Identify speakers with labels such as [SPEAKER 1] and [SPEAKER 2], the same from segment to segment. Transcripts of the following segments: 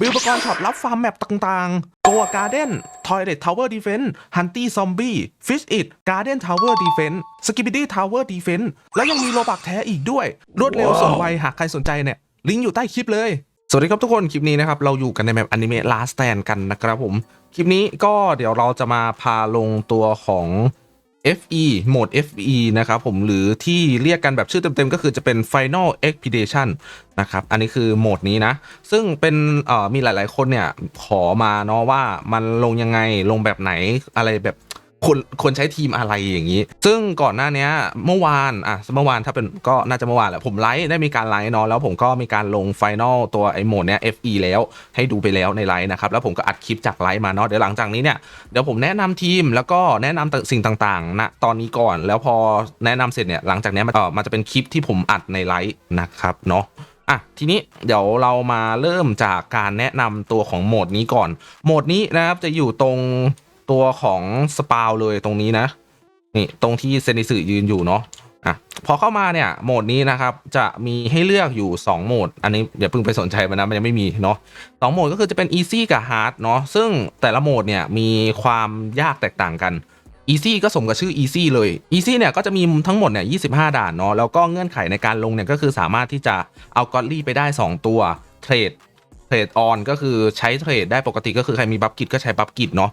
[SPEAKER 1] มีอุปกรณ์ช็อปรับฟาร์มแมปต่างๆ ตัว Garden Toilet Tower Defense Hunty Zombie Fish It Garden Tower Defense Skibidi Tower Defense แล้วยังมีโลบักแท้อีกด้วย รวดเร็ว
[SPEAKER 2] ว้าว
[SPEAKER 1] สมวัยหากใครสนใจเนี่ย ลิงก์อยู่ใต้คลิปเลย สวัสดีครับทุกคน คลิปนี้นะครับ เราอยู่กันในแมปอนิเมะ Last Stand กันนะครับผม คลิปนี้ก็เดี๋ยวเราจะมาพาลงตัวของ FE โหมด FE นะครับผมหรือที่เรียกกันแบบชื่อเต็มๆ ก็คือจะเป็น Final Expedition นะครับ อันนี้คือโหมดนี้นะ ซึ่งเป็นมีหลายๆคนเนี่ย ขอมาเนาะว่ามันลงยังไงลงแบบไหนอะไรแบบ คนคนใช้ทีมอะไรอย่างนี้ ซึ่งก่อนหน้านี้เมื่อวานอะเมื่อวานถ้าเป็นก็น่าจะเมื่อวานแหละผมไลฟ์ได้มีการไลฟ์เนาะแล้วผมก็มีการลงไฟนอลตัวไอ้โหมดเนี้ย FE แล้วให้ดูไปแล้วในไลฟ์นะครับ แล้วผมก็อัดคลิปจากไลฟ์มาเนาะเดี๋ยวหลังจากนี้เนี่ยเดี๋ยวผมแนะนำทีมแล้วก็แนะนำสิ่งต่างๆณตอนนี้ก่อนแล้วพอแนะนำเสร็จเนี่ยหลังจากนี้มันเออมันจะเป็นคลิปที่ผมอัดในไลฟ์นะครับเนาะอะทีนี้เดี๋ยวเรามาเริ่มจากการแนะนำตัวของโหมดนี้ก่อน โหมดนี้นะครับจะอยู่ตรง ตัวของสปาวเลยตรงนี้นะ นี่ตรงที่เซนิสึยืนอยู่เนาะอะพอเข้ามาเนี่ยโหมดนี้นะครับจะมีให้เลือกอยู่ 2 โหมด อันนี้อย่าเพิ่งไปสนใจมันนะมันยังไม่มีเนาะสองโหมดก็คือจะเป็น Easy กับ Hard เนาะซึ่งแต่ละโหมดเนี่ยมีความยากแตกต่างกัน Easy ก็สมกับชื่อ Easy เลย Easy เนี่ยก็จะมีทั้งหมดเนี่ย25 ด่านเนาะแล้วก็เงื่อนไขในการลงเนี่ยก็คือสามารถที่จะเอากอ d ลี่ไปได้ 2 ตัวเทรดเทรดออนก็คือใช้เทรดได้ปกติก็คือใครมีบัฟกิจก็ใช้บัฟกิจเนาะ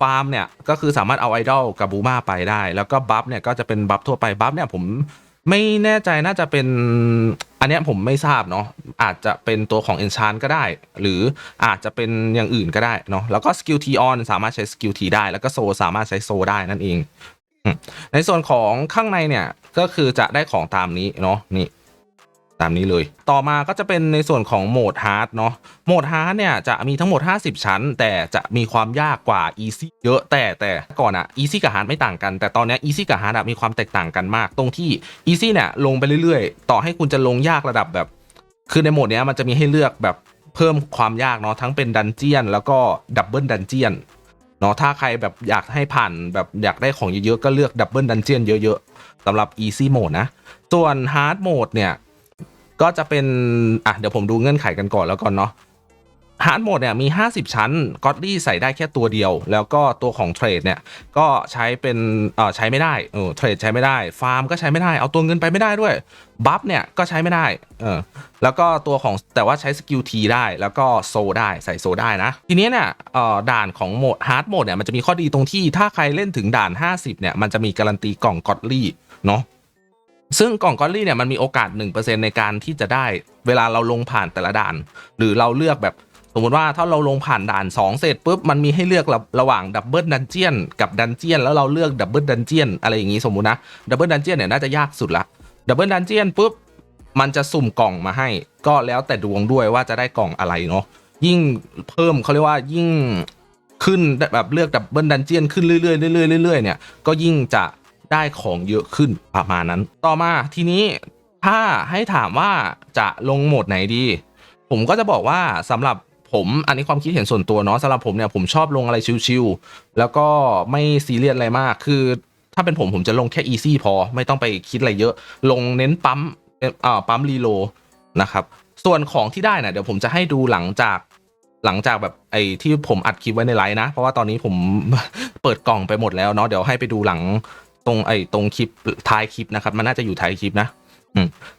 [SPEAKER 1] ฟาร์มเนี่ยก็คือสามารถเอาไอดอลกับบูมาไปได้ แล้วก็บัฟเนี่ยก็จะเป็นบัฟทั่วไปบัฟเนี่ยผมไม่แน่ใจน่าจะเป็นอันนี้ผมไม่ทราบเนาะอาจจะเป็นตัวของ Enchant ก็ได้ หรืออาจจะเป็นอย่างอื่นก็ได้เนาะแล้วก็สกิล T on สามารถใช้สกิล T ได้ แล้วก็โซสามารถใช้โซได้นั่นเอง ในส่วนของข้างในเนี่ยก็คือจะได้ของตามนี้เนาะนี่ ตามนี้เลย ต่อมาก็จะเป็นในส่วนของโหมดฮาร์ดเนาะ โหมดฮาร์ดเนี่ยจะมีทั้งหมด 50 ชั้น แต่จะมีความยากกว่า Easy เยอะแต่แต่ก่อนอะ Easy กับฮาร์ดไม่ต่างกัน แต่ตอนนี้ย Easy กับฮาร์ดมีความแตกต่างกันมาก ตรงที่ Easy เนี่ยลงไปเรื่อยๆ ต่อให้คุณจะลงยากระดับแบบ คือในโหมดเนี้ยมันจะมีให้เลือกแบบเพิ่มความยากเนาะทั้งเป็นดันเจียน แล้วก็ดับเบิลดันเจียนเนาะถ้าใครแบบอยากให้ผ่านแบบอยากได้ของเยอะๆก็เลือกดับเบิลดันเจียนเยอะๆสำหรับ Easy Mode นะ ส่วน Hard Mode เนี่ย ก็จะเป็น อะ เดี๋ยวผมดูเงื่อนไขกันก่อนแล้วก่อนเนาะฮาร์ดโหมดเนี่ยมี 50 ชั้นก็อดดี้ใส่ได้แค่ตัวเดียว แล้วก็ตัวของเทรดเนี่ย ก็ใช้เป็นเอ่อใช้ไม่ได้เออเทรดใช้ไม่ได้ ฟาร์มก็ใช้ไม่ได้ เอาตัวเงินไปไม่ได้ด้วย บัฟเนี่ย ก็ใช้ไม่ได้เออแล้วก็ตัวของแต่ว่าใช้สกิลทีได้ แล้วก็โซได้ใส่โซได้นะ ทีนี้เนี่ยเอ่อด่านของโหมดฮาร์ดโหมดเนี่ยมันจะมีข้อดีตรงที่ถ้าใครเล่นถึงด่าน 50 เนี่ย มันจะมีการันตีกล่องก็อดลี่เนาะ ซึ่งกล่องกอลลี่เนี่ยมันมีโอกาส 1%ในการที่จะได้เวลาเราลงผ่านแต่ละด่าน หรือเราเลือกแบบสมมติว่าถ้าเราลงผ่านด่าน 2 เสร็จปุ๊บมันมีให้เลือกระระหว่างดับเบิลดันเจียนกับดันเจียนแล้วเราเลือกดับเบิลดันเจียนอะไรอย่างงี้สมมุตินะดับเบิลดันเจียนเนี่ยน่าจะยากสุดละดับเบิลดันเจียนปุ๊บมันจะสุ่มกล่องมาให้ ก็แล้วแต่ดวงด้วยว่าจะได้กล่องอะไรเนาะยิ่งเพิ่มเขาเรียกว่ายิ่งขึ้นแบบเลือกดับเบิลดันเจียนขึ้นเรื่อยๆเรื่อยๆเรื่อยๆเนี่ยก็ยิ่งจะ ได้ของเยอะขึ้นประมาณนั้น ต่อมาทีนี้ถ้าให้ถามว่าจะลงโหมดไหนดี ผมก็จะบอกว่าสำหรับผมอันนี้ความคิดเห็นส่วนตัวเนาะสำหรับผมเนี่ยผมชอบลงอะไรชิวๆแล้วก็ไม่ซีเรียสอะไรมาก คือ ถ้าเป็นผมผมจะลงแค่อีซี่พอไม่ต้องไปคิดอะไรเยอะ ลงเน้นปั๊มเอ่ออ่าปั๊มรีโลนะครับ ส่วนของที่ได้นะเดี๋ยวผมจะให้ดูหลังจากหลังจากแบบไอ้ที่ผมอัดคลิปไว้ในไลน์นะ เพราะว่าตอนนี้ผมเปิดกล่องไปหมดแล้วเนาะเดี๋ยวให้ไปดูหลัง ตรงไอ้ตรงคลิปท้ายคลิปนะครับ มันน่าจะอยู่ท้ายคลิปนะ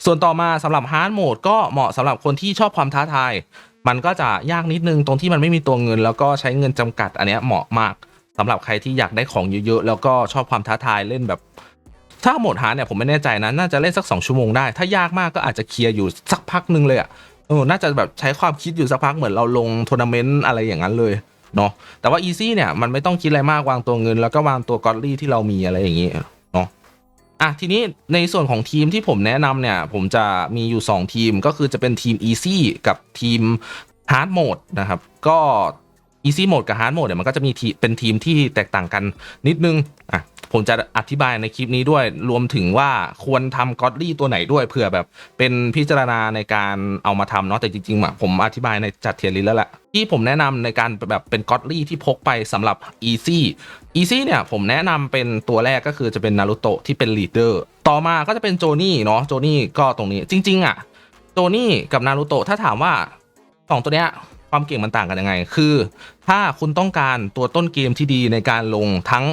[SPEAKER 1] ส่วนต่อมาสำหรับฮาร์ดโหมดก็เหมาะสำหรับคนที่ชอบความท้าทาย มันก็จะยากนิดนึงตรงที่มันไม่มีตัวเงิน แล้วก็ใช้เงินจำกัด อันเนี้ยเหมาะมากสำหรับใครที่อยากได้ของเยอะๆแล้วก็ชอบความท้าทายเล่นแบบ ถ้าโหมดฮาร์ดเนี่ยผมไม่แน่ใจนะน่าจะเล่นสัก 2 ชั่วโมงได้ ถ้ายากมากก็อาจจะเคลียร์อยู่สักพักนึงเลยอะ่ะเออน่าจะแบบใช้ความคิดอยู่สักพักเหมือนเราลงทัวร์นาเมนต์อะไรอย่างนั้นเลย เนาะแต่ว่า Easy เนี่ยมันไม่ต้องคิดอะไรมากวางตัวเงิน แล้วก็วางตัวกอดลี่ที่เรามีอะไรอย่างนี้เนาะอะทีนี้ในส่วนของทีมที่ผมแนะนำเนี่ย ผมจะมีอยู่ 2 ทีมก็คือจะเป็นทีม Easy กับทีม Hard Mode นะครับ ก็ Easy Mode กับ Hard Mode เนี่ยมันก็จะมีเป็นทีมที่แตกต่างกันนิดนึงอะ ผมจะอธิบายในคลิปนี้ด้วย รวมถึงว่าควรทำกอดลี่ตัวไหนด้วยเผื่อแบบ เป็นพิจารณาในการเอามาทำเนาะแต่จริงๆอะผมอธิบายในจัดเทียร์ลิสแล้วแหละที่ผมแนะนำในการแบบเป็นกอดลี่ที่พกไปสำหรับ Easy Easy เนี่ยผมแนะนำเป็นตัวแรกก็คือจะเป็นนารูโตะที่เป็นลีดเดอร์ต่อมาก็จะเป็นโจนี่เนาะโจนี่ก็ตรงนี้จริง ๆอะโจนี่กับนารูโตะถ้าถามว่าสองตัวเนี้ยความเก่งมันต่างกันยังไง คือ ถ้าคุณต้องการตัวต้นเกมที่ดีในการลงทั้ง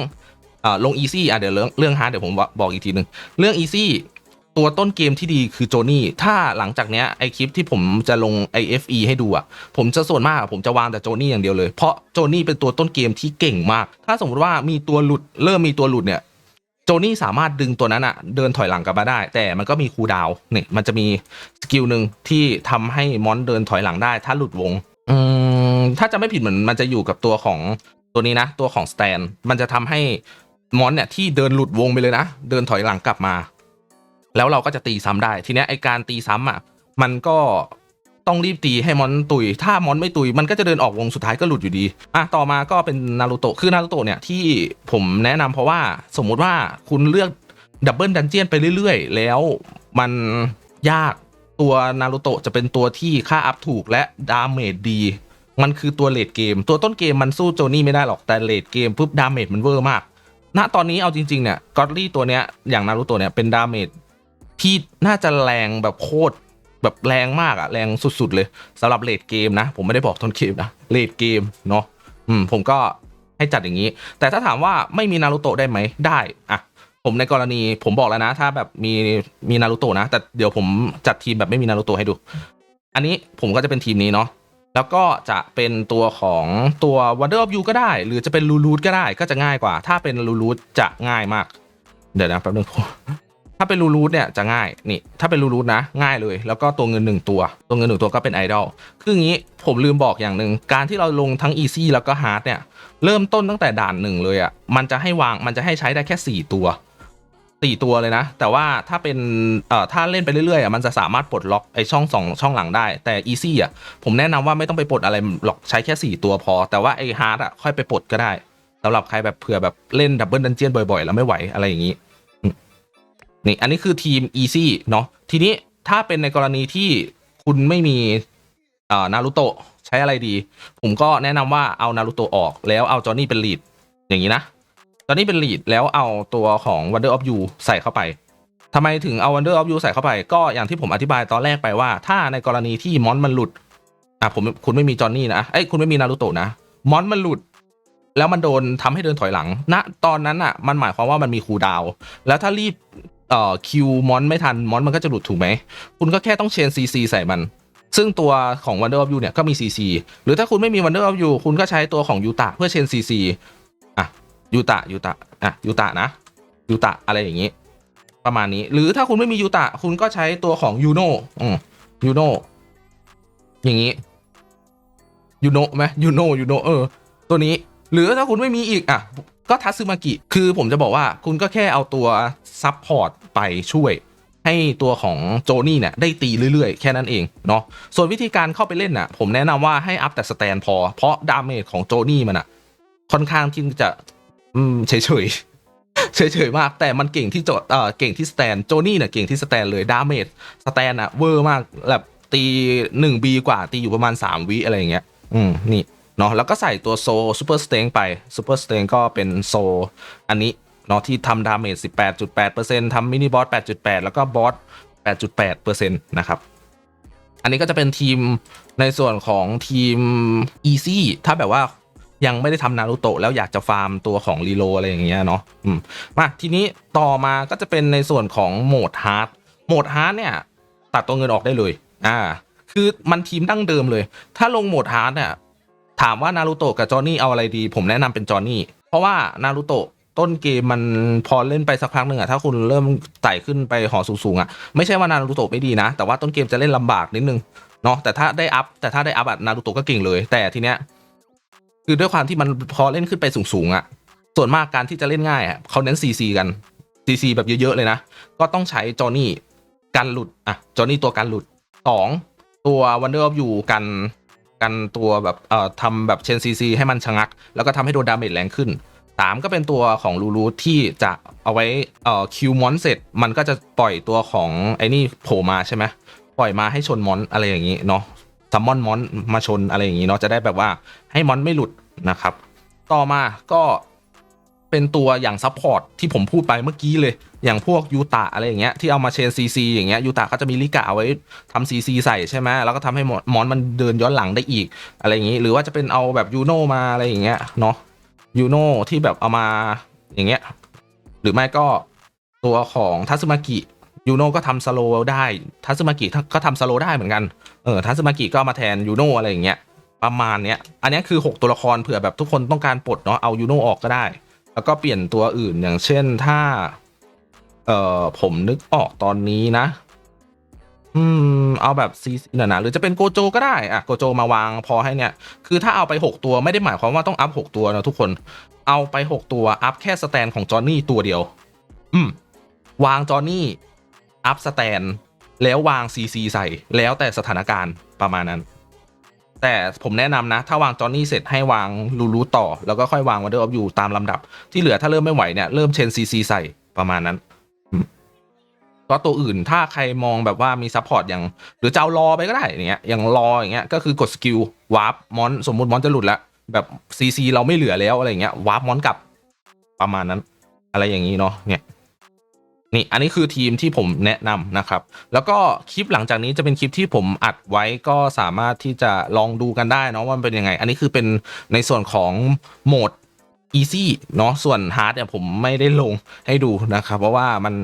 [SPEAKER 1] อ่อลงอีซี่อะเดี๋ยวเรื่องเรื่องฮาร์ดเดี๋ยวผมบอกอีกทีหนึ่งเรื่องอีซี่ตัวต้นเกมที่ดีคือโจนี่ ถ้าหลังจากเนี้ยไอคลิปที่ผมจะลง IFE ให้ดูอะผมจะส่วนมากผมจะวางแต่โจนี่อย่างเดียวเลย เพราะโจนี่เป็นตัวต้นเกมที่เก่งมาก ถ้าสมมติว่ามีตัวหลุดเริ่มมีตัวหลุดเนี่ยโจนี่สามารถดึงตัวนั้นอะเดินถอยหลังกลับมาได้ แต่มันก็มีคูดาวน์เนี่ยมันจะมีสกิลหนึ่งที่ทำให้มอนเดินถอยหลังได้ ถ้าหลุดวงอืมถ้าจะไม่ผิดเหมือนมันจะอยู่กับตัวของตัวนี้นะ ตัวของสแตนมันจะทำให้ มอนเนี่ยที่เดินหลุดวงไปเลยนะ เดินถอยหลังกลับมา แล้วเราก็จะตีซ้ำได้ ทีเนี้ยไอการตีซ้ำอะ มันก็ต้องรีบตีให้มอนตุย ถ้ามอนไม่ตุย มันก็จะเดินออกวงสุดท้ายก็หลุดอยู่ดีอะต่อมาก็เป็นนารูโตะคือนารูโตะเนี่ยที่ผมแนะนำเพราะว่าสมมุติว่าคุณเลือกดับเบิลดันเจียนไปเรื่อยๆ แล้วมันยากตัวนารูโตะจะเป็นตัวที่ค่าอัพถูกและดาเมจดี มันคือตัวเลดเกม ตัวต้นเกมมันสู้โจนี่ไม่ได้หรอกแต่เลดเกมปุ๊บดาเมจมันเวอร์มาก ณตอนนี้เอาจริง ๆ เนี่ยกอตลี่ตัวเนี้ยอย่างนารูโตะเนี่ยเป็นดาเมจที่น่าจะแรงแบบโคตรแบบแรงมากอะแรงสุด ๆ เลยสำหรับเลดเกมนะ ผมไม่ได้บอกต้นเกมนะเลดเกมเนาะอืมผมก็ให้จัดอย่างนี้ แต่ถ้าถามว่าไม่มีนารูโตะได้ไหมได้อะผมในกรณีผมบอกแล้วนะ ถ้าแบบมีมีนารูโตะนะ แต่เดี๋ยวผมจัดทีมแบบไม่มีนารูโตะให้ดู อันนี้ผมก็จะเป็นทีมนี้เนาะ แล้วก็จะเป็นตัวของตัว Wonder of You ก็ได้ หรือจะเป็นลูลูดก็ได้ก็จะง่ายกว่า ถ้าเป็นลูลูดจะง่ายมาก เดี๋ยวนะแป๊บนึงถ้าเป็นลูลูดเนี่ยจะง่ายนี่ ถ้าเป็นลูลูดนะ ง่ายเลย แล้วก็ตัวเงินหนึ่งตัว ตัวเงินหนึ่งตัวก็เป็นไอดอลคืออย่างนี้ผมลืมบอกอย่างหนึ่งการที่เราลงทั้ง Easy แล้วก็ Hard เนี่ยเริ่มต้นตั้งแต่ด่านหนึ่งเลยอะ่ะมันจะให้วางมันจะให้ใช้ได้แค่สี่ตัว สี่ตัวเลยนะ แต่ว่าถ้าเป็นเอ่อถ้าเล่นไปเรื่อยๆอะมันจะสามารถปลดล็อกไอช่องสองช่องหลังได้แต่ Easy อะผมแนะนำว่าไม่ต้องไปปลดอะไรหรอกใช้แค่สี่ตัวพอ แต่ว่าไอ Hard อะค่อยไปปลดก็ได้สำหรับใครแบบเผื่อแบบเล่นดับเบิลดันเจียนบ่อยๆ แล้วไม่ไหวอะไรอย่างนี้อืมนี่อันนี้คือทีม Easy เนาะทีนี้ถ้าเป็นในกรณีที่คุณไม่มีเอ่อนารูโตะใช้อะไรดี ผมก็แนะนำว่าเอานารูโตะออกแล้วเอาจอห์นนี่เป็นลีดอย่างนี้นะ จอนนี่เป็นลีดแล้วเอาตัวของ Wonder of You ใส่เข้าไปทำไมถึงเอา Wonder of You ใส่เข้าไป ก็อย่างที่ผมอธิบายตอนแรกไปว่า ถ้าในกรณีที่มอนมันหลุดอะผมคุณไม่มีจอห์นนี่นะเอ้ยคุณไม่มีนารูโตะนะมอนมันหลุด แล้วมันโดนทำให้เดินถอยหลังณตอนนั้นอะ มันหมายความว่ามันมีคูดาว แล้วถ้ารีบเอ่อคิวมอนไม่ทันมอนมันก็จะหลุดถูกไหม คุณก็แค่ต้องเชนซีซีใส่มัน ซึ่งตัวของ Wonder of You เนี่ยก็มี CC หรือถ้าคุณไม่มี Wonder of You คุณก็ใช้ตัวของยูตะเพื่อเชน CC อะ ยูตะยูตะอะยูตะนะยูตะอะไรอย่างนี้ ประมาณนี้ หรือถ้าคุณไม่มียูตะคุณก็ใช้ตัวของยูโนอืมยูโนอย่างนี้ยูโนไหมยูโนยูโนเออ ตัวนี้ หรือถ้าคุณไม่มีอีกอะก็ทัตสึมากิ คือผมจะบอกว่าคุณก็แค่เอาตัวซับพอร์ตไปช่วย ให้ตัวของโจนี่เนี่ยได้ตีเรื่อยๆ แค่นั้นเองเนาะ ส่วนวิธีการเข้าไปเล่นน่ะ ผมแนะนำว่าให้อัพแต่สแตนพอ เพราะดาเมจของโจนี่มันอะ ค่อนข้างที่จะ อืมเฉยๆเฉยๆมาก แต่มันเก่งที่โจเอ่อเก่งที่สแตนโจนี่เนี่ยเก่งที่สแตนเลยดาเมจสแตนอะเวอร์มากแบบตีหนึ่งบีกว่า ตีอยู่ประมาณ3วิอะไรอย่างเงี้ย อืมนี่เนาะแล้วก็ใส่ตัวโซซูเปอร์สเตงไปซูเปอร์สเตงก็เป็นโซ อันนี้เนาะที่ทำดาเมจ18.8%ทำมินิบอส8.8 แล้วก็บอส8.8%นะครับ อันนี้ก็จะเป็นทีมในส่วนของทีม Easy ถ้าแบบว่า ยังไม่ได้ทำนารูโตะแล้วอยากจะฟาร์มตัวของรีโลอะไรอย่างเงี้ยเนาะอืมมาทีนี้ต่อมาก็จะเป็นในส่วนของโหมดฮาร์ดโหมดฮาร์ดเนี่ยตัดตัวเงินออกได้เลยอ่าคือมันทีมดั้งเดิมเลย ถ้าลงโหมดฮาร์ดเนี่ยถามว่านารูโตะกับจอห์นนี่เอาอะไรดี ผมแนะนำเป็นจอห์นนี่เพราะว่านารูโตะต้นเกมมันพอเล่นไปสักพักหนึ่งอะถ้าคุณเริ่มไต่ขึ้นไปหอสูงๆอะไม่ใช่ว่านารูโตะไม่ดีนะ แต่ว่าต้นเกมจะเล่นลำบากนิดนึงเนาะแต่ถ้าได้อัพแต่ถ้าได้อัพอะนารูโตะก็เก่งเลย แต่ทีเนี้ย คือด้วยความที่มันพอเล่นขึ้นไปสูงๆอะส่วนมากการที่จะเล่นง่ายอะเขาเน้นซีซีกันซีซีแบบเยอะๆเลยนะ ก็ต้องใช้จอนี่กันหลุดอะจอนี่ตัวกันหลุดสองตัว Wonder of You กันกันตัวแบบเอ่อทำแบบเชนซีซีให้มันชะงัก แล้วก็ทำให้โดนดาเมจแรงขึ้นสามก็เป็นตัวของลูลูที่จะเอาไว้เอ่อคิวมอนเสร็จ มันก็จะปล่อยตัวของไอ้นี่โผล่มาใช่ไหมปล่อยมาให้ชนมอนอะไรอย่างนี้เนาะ ซัมมอนมอนมาชนอะไรอย่างนี้เนาะจะได้แบบว่าให้มอนไม่หลุดนะครับ ต่อมาก็เป็นตัวอย่างซัพพอร์ตที่ผมพูดไปเมื่อกี้เลย อย่างพวกยูตะอะไรอย่างเงี้ยที่เอามาเชนซีซีอย่างเงี้ยยูตะก็จะมีลิกะเอาไว้ทำซีซีใส่ใช่ไหมแล้วก็ทำให้มอนมันเดินย้อนหลังได้อีกอะไรอย่างงี้ หรือว่าจะเป็นเอาแบบยูโนมาอะไรอย่างเงี้ยเนาะยูโนที่แบบเอามาอย่างเงี้ยหรือไม่ก็ตัวของทัซึมากิ ยูโน่ก็ทำสโลได้ทัซึมากิก็ทำสโลได้เหมือนกันเออทัซึมากิก็มาแทนยูโน่อะไรอย่างเงี้ยประมาณเนี้ยอันนี้คือ 6 ตัวละครเผื่อแบบทุกคนต้องการปลดเนาะเอายูโน่ออกก็ได้ แล้วก็เปลี่ยนตัวอื่นอย่างเช่นถ้า เอ่อผมนึกออกตอนนี้นะ อืม เอาแบบซีซีนะนะหรือจะเป็นโกโจก็ได้อะโกโจมาวางพอให้เนี่ย คือถ้าเอาไป 6 ตัวไม่ได้หมายความว่าต้องอัพ6ตัวนะทุกคน เอาไป 6 ตัวอัพแค่สแตนของจอห์นนี่ตัวเดียว อืม วางจอห์นนี่ อัพสแตนแล้ววางซีซีใส่แล้วแต่สถานการณ์ประมาณนั้น แต่ผมแนะนำนะ ถ้าวางจอนนี่เสร็จให้วางลูรูต่อ แล้วก็ค่อยวางวันเดอร์ออฟยูตามลำดับ ที่เหลือถ้าเริ่มไม่ไหวเนี่ยเริ่มเชนซีซีใส่ประมาณนั้นก็ตัวอื่นถ้าใครมองแบบว่ามีซัพพอร์ตอย่าง หรือจะเอารอไปก็ได้อย่างเงี้ยอย่างรออย่างเงี้ยก็คือกดสกิลวาร์ปมอนสมมติมอนจะหลุดแล้วแบบซีซีเราไม่เหลือแล้วอะไรเงี้ยวาร์ปมอนกลับประมาณนั้น อะไรอย่างนี้เนาะเนี่ย นี่อันนี้คือทีมที่ผมแนะนำนะครับ แล้วก็คลิปหลังจากนี้จะเป็นคลิปที่ผมอัดไว้ก็สามารถที่จะลองดูกันได้เนาะว่ามันเป็นยังไง อันนี้คือเป็นในส่วนของโหมด easy เนาะส่วน hard เนี่ยผมไม่ได้ลงให้ดูนะครับ เพราะว่ามัน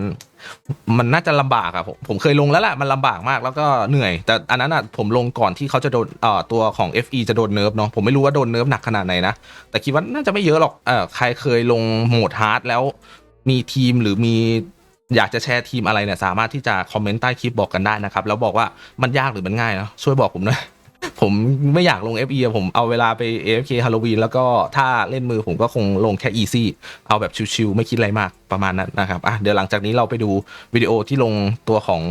[SPEAKER 1] มันน่าจะลำบากอะผมผมเคยลงแล้วแหละมันลำบากมากแล้วก็เหนื่อย แต่อันนั้นอะผมลงก่อนที่เขาจะโดนเอ่อตัวของ FE จะโดนเนิร์ฟเนาะผมไม่รู้ว่าโดนเนิร์ฟหนักขนาดไหนนะ แต่คิดว่าน่าจะไม่เยอะหรอกเออใครเคยลงโหมด hard แล้วมีทีมหรือมี อยากจะแชร์ทีมอะไรเนี่ยสามารถที่จะคอมเมนต์ใต้คลิปบอกกันได้นะครับ แล้วบอกว่ามันยากหรือมันง่ายเนาะช่วยบอกผมหน่อยผมไม่อยากลง FE อะผมเอาเวลาไป AFK Halloween แล้วก็ถ้าเล่นมือผมก็คงลงแค่ Easy เอาแบบชิวๆไม่คิดอะไรมากประมาณนั้นนะครับอะเดี๋ยวหลังจากนี้เราไปดูวิดีโอที่ลงตัวของ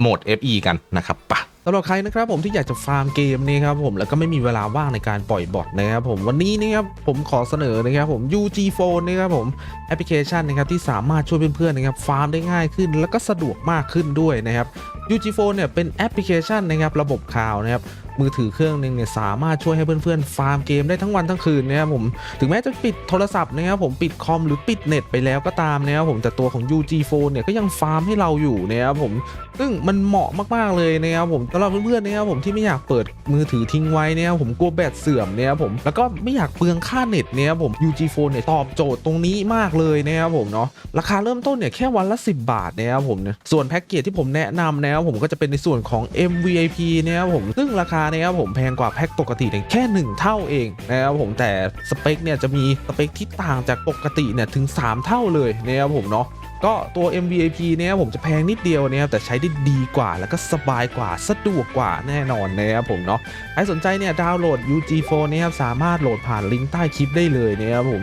[SPEAKER 1] โหมด FE กันนะครับปะำ
[SPEAKER 2] หรับใครนะครับผมที่อยากจะฟาร์มเกมนี้ครับผมแล้วก็ไม่มีเวลาว่างในการปล่อยบอทนะครับผมวันนี้นะครับผมขอเสนอนะครับผม UG Phone นะครับผมแอปพลิเคชันนะครับที่สามารถช่วยเพื่อนๆนะครับฟาร์มได้ง่ายขึ้น แล้วก็สะดวกมากขึ้นด้วยนะครับ UG Phone เนี่ยเป็นแอปพลิเคชันนะครับระบบข่าวนะครับมือถือเครื่องหนึงเนี่ยสามารถช่วยให้เพื่อนๆ ฟาร์มเกมได้ทั้งวันทั้งคืนนะครับผมถึงแม้จะปิดโทรศัพท์นะครับผมปิดคอมหรือปิดเน็ตไปแล้วก็ตามนะครับผมแต่ตัวของ UG Phone เนี่ยก็ยังฟาร์มให้เราอยู่นะครับผมซึ่งมันเหมาะมากๆเลยนะครับผมสำหรับเพื่อนๆนะครับผมที่ไม่อยากเปิดมือถือทิ้งไว้นะครับผมกลัวแบตเสื่อมนะครับผมแล้วก็ไม่อยากเปลืองค่าเน็ตนะครับผม UG Phone เนี่ยตอบโจทย์ตรงนี้มากเลยนะครับผมเนาะราคาเริ่มต้นเนี่ยแค่วันละ 10 บาทนะครับผมเนี่ยส่วนแพ็กเกจที่ผมแนะนำนะครับผมก็จะเป็นในส่วนของ MVIP นะครับผมซึ่งราคานะครับผมแพงกว่าแพ็กปกติเนี่ยแค่ 1 เท่าเองนะครับผมแต่สเปคเนี่ยจะมีสเปคที่ต่างจากปกติเนี่ยถึง 3 เท่าเลยนะครับผมเนาะ ก็ตัว MVIP เนี่ยผมจะแพงนิดเดียวนะครับแต่ใช้ได้ดีกว่าแล้วก็สบายกว่าสะดวกกว่าแน่นอนนะครับผมเนาะใครสนใจเนี่ยดาวน์โหลด UG4 นะครับสามารถโหลดผ่านลิงก์ใต้คลิปได้เลยนะครับผม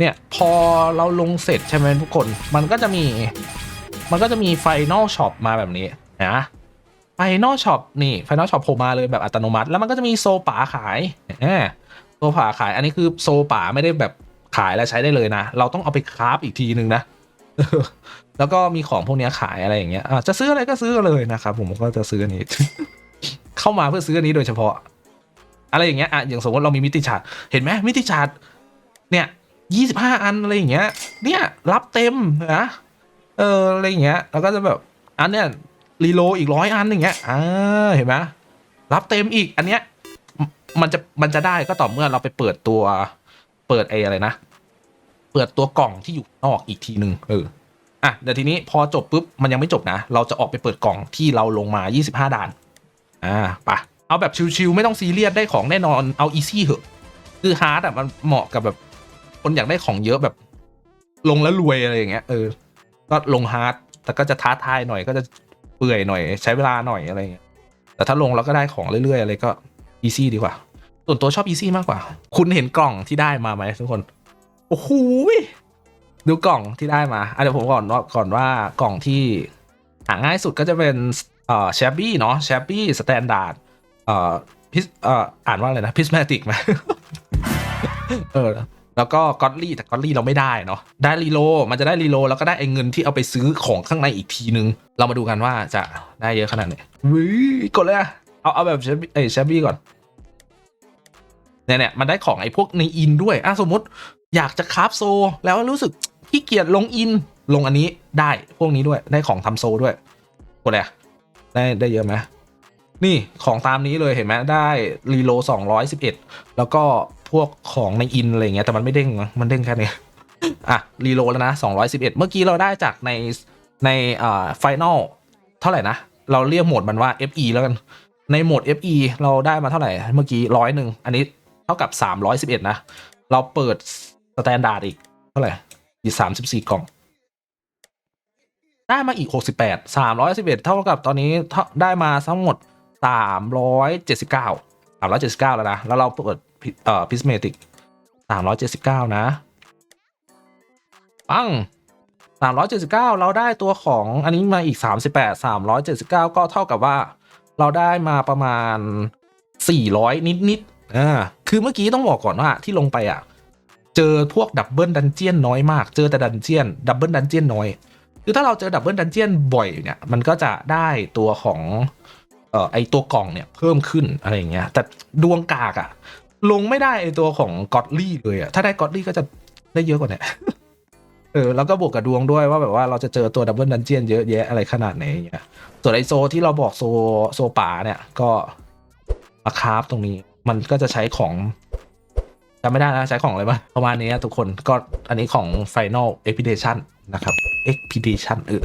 [SPEAKER 1] เนี่ยพอเราลงเสร็จใช่ไหมทุกคน มันก็จะมี มันก็จะมีไฟนอลช็อปมาแบบนี้นะไฟนอลช็อปนี่ไฟนอลช็อปโผล่มาเลยแบบอัตโนมัติ แล้วมันก็จะมีโซป่าขายโซป่าขายอันนี้คือโซป่าไม่ได้แบบขายแล้วใช้ได้เลยนะ เราต้องเอาไปคราฟอีกทีนึงนะแล้วก็มีของพวกนี้ขายอะไรอย่างเงี้ยอะจะซื้ออะไรก็ซื้อเลยนะครับผมก็จะซื้ออันนี้ เข้ามาเพื่อซื้ออันนี้โดยเฉพาะ อะไรอย่างเงี้ยอะอย่างสมมติเรามีมิติชาร์ตเห็นไหมมิติชาร์ตเนี่ย ยี่สิบห้าอันอะไรอย่างเงี้ย เนี่ยรับเต็มนะเอออะไรอย่างเงี้ยแล้วก็จะแบบอันเนี้ยรีโลอีกร้อยอันอย่างเงี้ยอ่าเห็นไหมรับเต็มอีกอันเนี้ยมันจะมันจะได้ก็ต่อเมื่อเราไปเปิดตัวเปิดไอ้อะไรนะ เปิดตัวกล่องที่อยู่นอกอีกทีหนึ่งเอออะเดี๋ยวทีนี้พอจบปุ๊บมันยังไม่จบนะ เราจะออกไปเปิดกล่องที่เราลงมา 25 ด่าน อ่าไปเอาแบบชิวๆไม่ต้องซีเรียสได้ของแน่นอนเอาอีซี่เหอะ คือฮาร์ดอะมันเหมาะกับแบบ คนอยากได้ของเยอะแบบ ลงแล้วรวยอะไรอย่างเงี้ยเออ ก็ลงฮาร์ดแต่ก็จะท้าทายหน่อยก็จะเปื่อยหน่อย ใช้เวลาหน่อยอะไรอย่างเงี้ยแต่ถ้าลงแล้วก็ได้ของเรื่อยๆอะไรก็อีซี่ดีกว่า ส่วนตัวชอบอีซี่มากกว่า คุณเห็นกล่องที่ได้มาไหมทุกคน โอ้โหดูกล่องที่ได้มาอะเดี๋ยวผมก่อนว่าก่อนว่ากล่องที่หาง่ายสุดก็จะเป็นเอ่อแชบบี้เนาะแชบบี้สแตนดาร์ดเอ่อพิสเอ่ออ่านว่าอะไรนะพิสแมติกไหมเออ แล้วก็ก็อดลี่แต่ก็อดลี่เราไม่ได้เนาะได้รีโลมันจะได้รีโลแล้วก็ได้ไอ้เงินที่เอาไปซื้อของข้างในอีกทีนึง เรามาดูกันว่าจะได้เยอะขนาดไหนวิกดเลยอะเอาเอาแบบแชบิเอ้ยแชบบี้ก่อนเนี่ยเนี่ยมันได้ของไอ้พวกในอินด้วยอะสมมติอยากจะคราฟโซ แล้วรู้สึกขี้เกียจลงอินลงอันนี้ได้พวกนี้ด้วยได้ของทำโซด้วยกดเลยอะได้ได้เยอะไหม นี่ของตามนี้เลยเห็นไหมได้รีโล211 แล้วก็พวกของในอินอะไรเงี้ยแต่มันไม่เด้งนะมันเด้งแค่นี้อะรีโลแล้วนะ 211 เมื่อกี้เราได้จากในในอ่าไฟนอลเท่าไหร่นะ เราเรียกโหมดมันว่า FE แล้วกัน ในโหมด FE เราได้มาเท่าไหร่ เมื่อกี้ร้อยหนึ่งอันนี้เท่ากับ 311 นะ เราเปิดสแตนดาร์ดอีก เท่าไหร่ อีกสามสิบสี่กล่อง ได้มาอีกหกสิบแปดสามร้อยสิบเอ็ดเท่ากับตอนนี้ได้มาทั้งหมด สามร้อยเจ็ดสิบเก้าสามร้อยเจ็ดสิบเก้าแล้วนะ แล้วเราเปิดพิเอ่อพิสเมติกสามร้อยเจ็ดสิบเก้านะปังสามร้อยเจ็ดสิบเก้าเราได้ตัวของอันนี้มาอีกสามสิบแปดสามร้อยเจ็ดสิบเก้าก็เท่ากับว่า เราได้มาประมาณสี่ร้อยนิดนิดอ่าคือเมื่อกี้ต้องบอกก่อนว่าที่ลงไปอะ เจอพวกดับเบิลดันเจียนน้อยมาก เจอแต่ดันเจียนดับเบิลดันเจียนน้อย คือถ้าเราเจอดับเบิลดันเจียนบ่อยเนี่ย มันก็จะได้ตัวของ เอ่อไอตัวกล่องเนี่ยเพิ่มขึ้นอะไรอย่างเงี้ย แต่ดวงกากอะลงไม่ได้ไอตัวของก็อดลี่เลยอะถ้าได้ก็อดลี่ก็จะได้เยอะกว่าเนี้เออแล้วก็บวกกับดวงด้วยว่าแบบว่าเราจะเจอตัวดับเบิลดันเจียนเยอะแยะอะไรขนาดไหนอย่างเงี้ยส่วนไอโซที่เราบอกโซโซป่าเนี่ยก็มาคราฟตรงนี้ มันก็จะใช้ของจำไม่ได้นะใช้ของอะไรบ้างประมาณนี้นะทุกคนก็อันนี้ของ Final Expedition นะครับ Expedition เออ